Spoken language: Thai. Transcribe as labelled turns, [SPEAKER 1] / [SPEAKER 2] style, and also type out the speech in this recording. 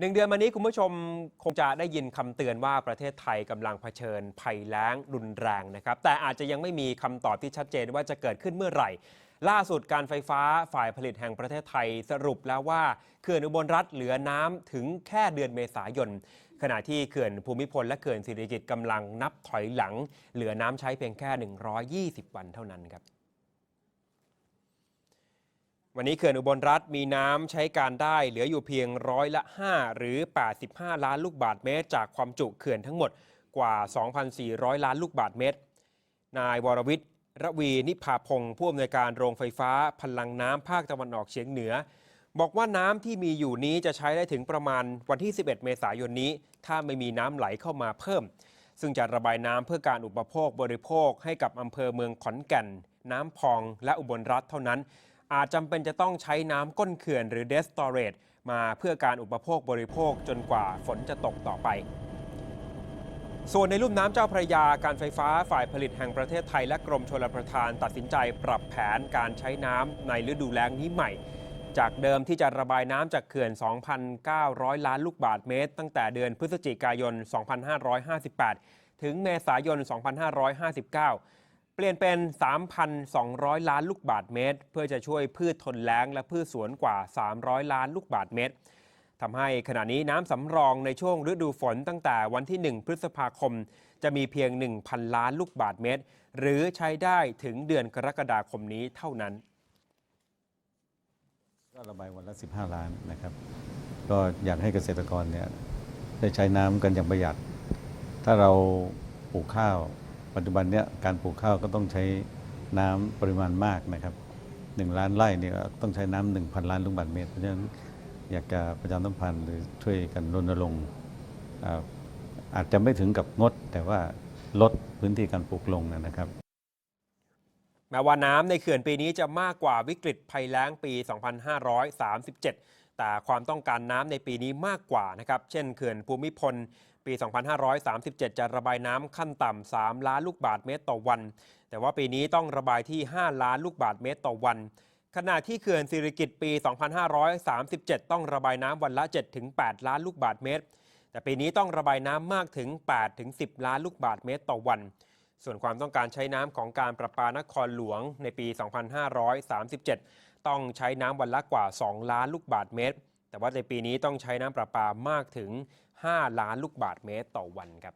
[SPEAKER 1] หนึ่งเดือนมานี้คุณผู้ชมคงจะได้ยินคำเตือนว่าประเทศไทยกำลังเผชิญภัยแล้งรุนแรงนะครับ แต่อาจจะยังไม่มีคำตอบที่ชัดเจนว่าจะเกิดขึ้นเมื่อไหร่ ล่าสุดการไฟฟ้าฝ่ายผลิตแห่งประเทศไทยสรุปแล้วว่าเขื่อนอุบลรัฐเหลือน้ำถึงแค่เดือนเมษายน ขณะที่เขื่อนภูมิพลและเขื่อนสิริกิติ์กำลังนับถอยหลัง เหลือน้ำใช้เพียงแค่ 120 วันเท่านั้นครับ วันนี้เขื่อนอุบลรัฐมีน้ำใช้การได้เหลืออยู่เพียงร้อยละ 5 หรือ 85 ล้านลูกบาทเมตร จากความจุเขื่อนทั้งหมดกว่า 2,400 ล้านลูกบาทเมตร นายวรวิทย์ระวีนิพาพงศ์ผู้อำนวยการโรงไฟฟ้าพลังน้ำภาคตะวันออกเฉียงเหนือ บอกว่าน้ำที่มีอยู่นี้จะใช้ได้ถึงประมาณวันที่ 11 เมษายนนี้ ถ้าไม่มีน้ำไหลเข้ามาเพิ่ม ซึ่งจะระบายน้ำเพื่อการอุปโภคบริโภคให้กับอำเภอเมืองขอนแก่น น้ำพองและอุบลรัฐเท่านั้น อาจจำเป็นจะต้องใช้น้ำก้นเขื่อนหรือเดสตอเรตมาเพื่อการอุปโภคบริโภคจนกว่าฝนจะตกต่อไป ส่วนในลุ่มน้ำเจ้าพระยาการไฟฟ้าฝ่ายผลิตแห่งประเทศไทยและกรมชลประทานตัดสินใจปรับแผนการใช้น้ำในฤดูแล้งนี้ใหม่ จากเดิมที่จะระบายน้ำจากเขื่อน 2,900 ล้านลูกบาทเมตร ตั้งแต่เดือนพฤศจิกายน 2558 ถึงเมษายน 2559 เปลี่ยนเป็น 3,200 ล้านลูกบาทเมตร เพื่อจะช่วยพืชทนแล้งและพืชสวนกว่า 300 ล้านลูกบาทเมตรทำให้ขณะนี้น้ำสำรองในช่วงฤดูฝนตั้งแต่วันที่ 1 พฤษภาคม จะมีเพียง 1,000 ล้านลูกบาทเมตร หรือใช้ได้ถึงเดือนกรกฎาคมนี้เท่านั้น
[SPEAKER 2] ก็ระบายวันละ 15 ล้านนะครับ ก็อยากให้เกษตรกรเนี่ยได้ใช้น้ำกันอย่างประหยัด ถ้าเราปลูกข้าว ปัจจุบันเนี่ยการปลูกข้าวก็ต้องใช้น้ำปริมาณมากนะครับหนึ่งล้านไร่เนี่ยต้องใช้น้ำหนึ่งพันล้านลูกบาศก์เมตร เพราะฉะนั้นอยากจะประชาสัมพันธ์หรือช่วยกันรณรงค์อ่าอาจจะไม่ถึงกับงด แต่ว่าลดพื้นที่การปลูกลงนะครับ
[SPEAKER 1] แม้ว่าน้ำในเขื่อนปีนี้จะมากกว่าวิกฤตภัยแล้งปี 2537 แต่ความต้องการน้ำในปีนี้มากกว่านะครับ เช่นเขื่อนภูมิพล ปี 2537 จะระบายน้ำขั้นต่ำ 3 ล้านลูกบาทเมตรต่อวัน แต่ว่าปีนี้ต้องระบายที่ 5 ล้านลูกบาทเมตรต่อวัน ขณะที่เขื่อนสิริกิติ์ปี 2537 ต้องระบายน้ำวันละ 7-8 ล้านลูกบาทเมตร แต่ปีนี้ต้องระบายน้ำมากถึง 8-10 ล้านลูกบาทเมตรต่อวัน ส่วนความต้องการใช้น้ำของการประปานครหลวงในปี 2537 ต้องใช้น้ำวันละกว่า 2 ล้านลูกบาทเมตร แต่ว่าในปีนี้ต้องใช้น้ำประปามากถึง 5 ล้านลูกบาทเมตรต่อวันครับ